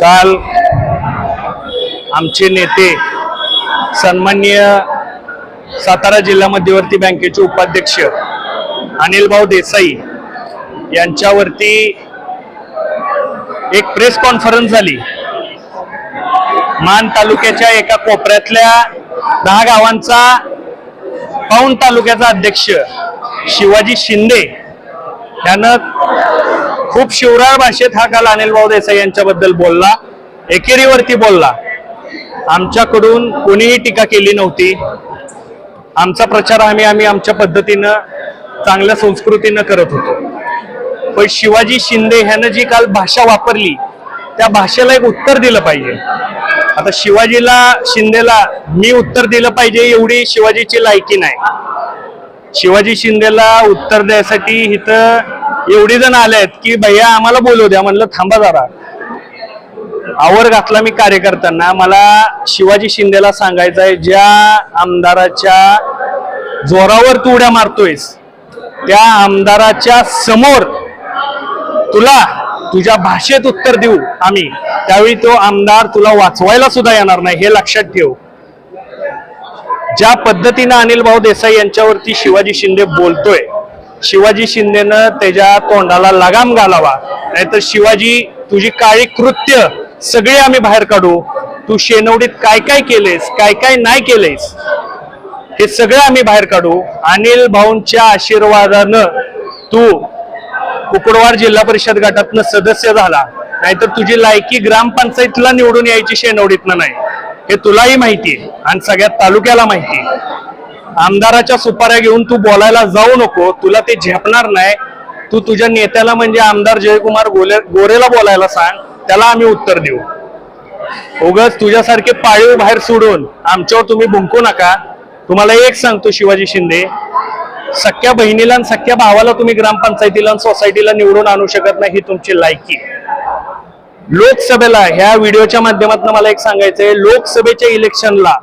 काल आमचे नेते सन्माननीय सातारा जिल्हा मध्यवर्ती बँकेचे उपाध्यक्ष अनिलभाऊ देसाई यांच्यावरती एक प्रेस कॉन्फरन्स झाली. मान तालुक्याच्या एका कोपऱ्यातल्या दहा गावांचा पाऊण तालुक्याचा अध्यक्ष शिवाजी शिंदे यानं खूप शिवराळ भाषेत हा काल अनिल भाऊ देसाई यांच्याबद्दल बोलला. एकेरीवरती बोलला. आमच्याकडून कोणीही टीका केली नव्हती. आमचा प्रचार आम्ही आम्ही आमच्या पद्धतीनं चांगल्या संस्कृतीनं करत होतो. पण शिवाजी शिंदे ह्यानं जी काल भाषा वापरली त्या भाषेला एक उत्तर दिलं पाहिजे. आता शिवाजीला शिंदेला मी उत्तर दिलं पाहिजे एवढी शिवाजीची लायकी नाही. शिवाजी शिंदेला उत्तर द्यायसाठी इथं एवढी जण आले आहेत की भैया आम्हाला बोलू द्या. म्हणलं थांबा जरा. आवर घातला मी कार्यकर्त्यांना. मला शिवाजी शिंदेला सांगायचं आहे ज्या आमदाराच्या जोरावर तू उड्या मारतोयस त्या आमदाराच्या समोर तुला तुझ्या भाषेत उत्तर देऊ आम्ही. त्यावेळी तो आमदार तुला वाचवायला सुद्धा येणार नाही हे लक्षात ठेव. ज्या पद्धतीनं अनिल भाऊ देसाई यांच्यावरती शिवाजी शिंदे बोलतोय शिवाजी शिंदेनं त्याच्या तोंडाला लगाम घालावा. नाहीतर शिवाजी तुझी काळी कृत्य सगळी आम्ही बाहेर काढू. तू शेनवडीत काय काय केलेस काय काय नाही केलेस हे सगळं आम्ही बाहेर काढू. अनिल भाऊंच्या आशीर्वादानं तू कुकुडवार जिल्हा परिषद गटातनं सदस्य झाला. नाहीतर तुझी लायकी ग्रामपंचायतीला निवडून यायची शेनवडीतनं नाही. हे तुलाही माहिती आहे आणि सगळ्या तालुक्याला माहिती आहे. आमदाराच्या सुपाऱ्या घेऊन तू बोलायला जाऊ नको तुला ते झेपणार नाही. तू तुझ्या नेत्याला म्हणजे आमदार जयकुमार गोले गोरेला बोलायला सांग त्याला आम्ही उत्तर देऊ. उगच तुझ्यासारखे पाळीव बाहेर सोडून आमच्यावर तुम्ही भुंकू नका. तुम्हाला एक सांगतो शिवाजी शिंदे सख्या बहिणीला आणि सख्या भावाला तुम्ही ग्रामपंचायतीला आणि सोसायटीला निवडून आणू शकत नाही ही तुमची लायकी. लोकसभेला ह्या व्हिडिओच्या माध्यमातून मला एक सांगायचंय लोकसभेच्या इलेक्शनला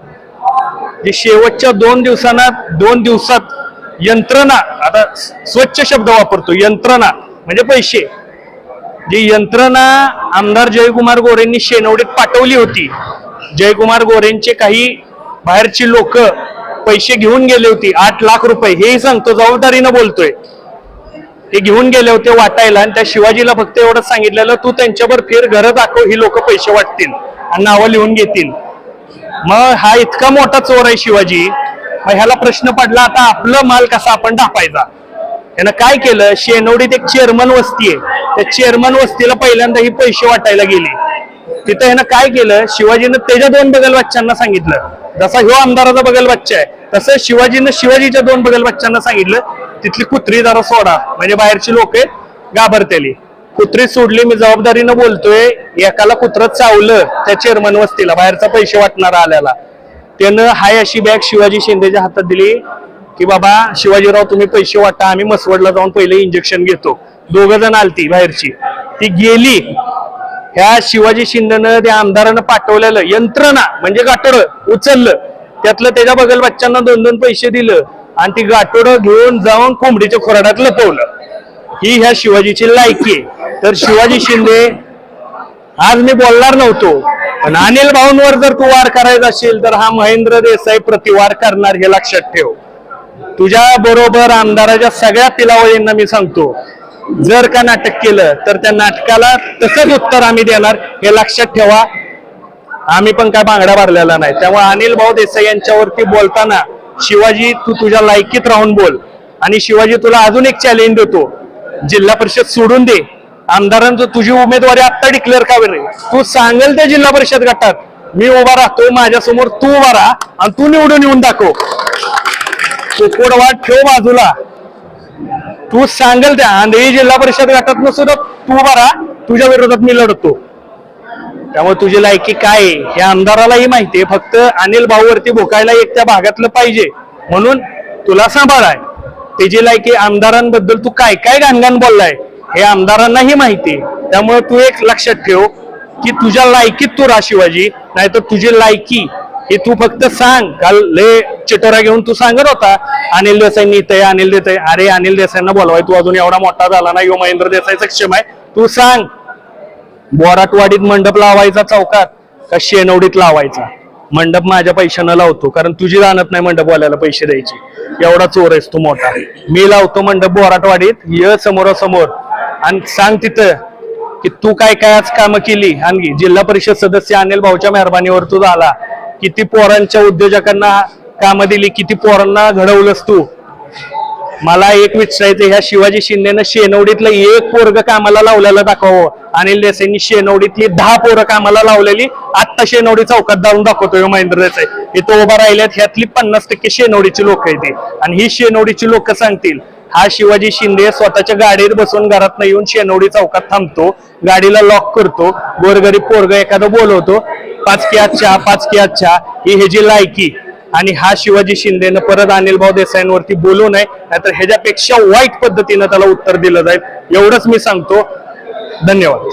जे शेवटच्या दोन दिवसांना दोन दिवसात यंत्रणा आता स्वच्छ शब्द वापरतो यंत्रणा म्हणजे पैसे. जी यंत्रणा आमदार जयकुमार गोरेंनी शेनवडीत पाठवली होती. जयकुमार गोरेंचे काही बाहेरची लोक पैसे घेऊन गेले होते आठ लाख रुपये. हेही सांगतो जबाबदारीनं बोलतोय. ते घेऊन गेले होते वाटायला आणि त्या शिवाजीला फक्त एवढंच सांगितलेलं तू त्यांच्यावर फिर घर दाखव ही लोक पैसे वाटतील आणि नावं लिहून घेतील. मग हा इतका मोठा चोर आहे शिवाजी. मग ह्याला प्रश्न पडला आता आपलं माल कसा आपण ढापायचा? यानं काय केलं? शेनवडीत एक चेअरमन वस्ती आहे. त्या चेअरमन वस्तीला पहिल्यांदा ही पैसे वाटायला गेले. तिथं ह्यानं काय केलं? शिवाजीनं त्याच्या दोन बगल बच्चांना सांगितलं. जसा ह्यो आमदाराचा बगल बच्चा आहे तसं शिवाजीनं शिवाजीच्या दोन बगल बच्चांना सांगितलं तिथली कुत्री जरा सोडा. म्हणजे बाहेरची लोक आहेत घाबरतेली. कुत्री सोडली मी जबाबदारीनं बोलतोय एकाला कुत्र चावलं त्या चेअरमन वस्तीला बाहेरचा पैसे वाटणारा आल्याला. त्यानं हाय अशी बॅग शिवाजी शिंदेच्या हातात दिली की बाबा शिवाजीराव तुम्ही पैसे वाटा आम्ही मसवडला जाऊन पहिले इंजेक्शन घेतो. दोघ जण आलती बाहेरची. ती गेली. ह्या शिवाजी शिंदेनं त्या आमदारानं पाठवलेलं यंत्रणा म्हणजे गाठोड उचललं. त्यातलं त्याच्या बगल बच्चांना दोन दोन पैसे दिलं आणि ती गाठोड घेऊन जाऊन कोंबडीच्या खोराड्यात लपवलं. ही ह्या शिवाजीची लायकी आहे. तर शिवाजी शिंदे आज मी बोलणार नव्हतो पण अनिल भाऊंवर जर तू वार करायचा असेल तर हा महेंद्र देसाई प्रतिवार करणार हे लक्षात ठेव. तुझ्या बरोबर आमदाराच्या सगळ्या पिलावळींना मी सांगतो जर का नाटक केलं तर त्या नाटकाला तसंच उत्तर आम्ही देणार हे लक्षात ठेवा. आम्ही पण काय बांगड्या भरलेला नाही. त्यामुळे अनिल भाऊ देसाई यांच्यावरती बोलताना शिवाजी तू तुझ्या लायकीत राहून बोल. आणि शिवाजी तुला अजून एक चॅलेंज देतो. जिल्हा परिषद सोडून दे. आमदारांचं तुझी उमेदवारी आत्ता डिक्लेअर का बरे? तू सांगेल त्या जिल्हा परिषद गटात. मी उभा राहतो माझ्यासमोर तू उभा राहा आणि तू निवडून येऊन दाखव. वाट ठेव बाजूला. तू सांगेल त्या आंधळी जिल्हा परिषद गटात सुद्धा तू उभा राहा. तुझ्या विरोधात मी लढतो. त्यामुळे तुझी लायकी काय? आहे हे आमदारालाही माहिती आहे. फक्त अनिल भाऊवरती भोकायला एक त्या भागातलं पाहिजे. म्हणून तुला सांभाळ आहे त्याची लायकी आमदारांबद्दल तू काय काय गाणगाण बोललाय? हे आमदारांनाही माहिती आहे. त्यामुळे तू एक लक्षात ठेव की तुझ्या लायकीत तू राहा शिवाजी नाहीतर तुझी लायकी हे तू फक्त सांग. काल ले चिटोरा घेऊन तू सांगत होता अनिल देसाईंनी इथे तय अनिल देसाई अरे अनिल देसाईंना बोलवाय तू अजून एवढा मोठा झाला ना यो महेंद्र देसाई सक्षम आहे. तू सांग. बोराटवाडीत मंडप लावायचा चौकात का शेनवडीत लावायचा? मंडप माझ्या पैशानं लावतो कारण तुझी जाणत नाही मंडपवाल्याला पैसे द्यायची. एवढा चोर आहेस तू मोठा. मी लावतो मंडप बोराटवाडीत ये समोरासमोर. आणि सांग तिथं की तू काय काय आज कामं केली? आणि जिल्हा परिषद सदस्य अनिल भाऊच्या मेहरबानीवर तू झाला. किती पोरांच्या उद्योजकांना कामं दिली किती पोरांना घडवलंस तू? मला एक विचारायचं ह्या शिवाजी शिंदेनं शेनवडीतलं एक पोरग कामाला लावलेलं दाखवावं. अनिल देसाईंनी शेनवडीतली दहा पोरं कामाला लावलेली आत्ता शेनवडी चौकात जाऊन दाखवतोय हो महेंद्र देसाई. इथं उभा राहिल्यात ह्यातली पन्नास टक्के शेनवडीची लोक आहेत ती. आणि ही शेनवडीची लोक सांगतील हा शिवाजी शिंदे स्वतःच्या गाडीत बसून घरात येऊन शेनवडी चौकात थांबतो. गाडीला लॉक करतो. गोरगरीब पोरग एखादं बोलवतो. पाच की अच्छा पाच की अच्छा ही ह्याची लायकी आणि हा शिवाजी शिंदेनं परत अनिल भाऊ देसाईंवरती बोलू नये नाहीतर ह्याच्यापेक्षा वाईट पद्धतीनं त्याला उत्तर दिलं जाईल. एवढंच मी सांगतो. धन्यवाद.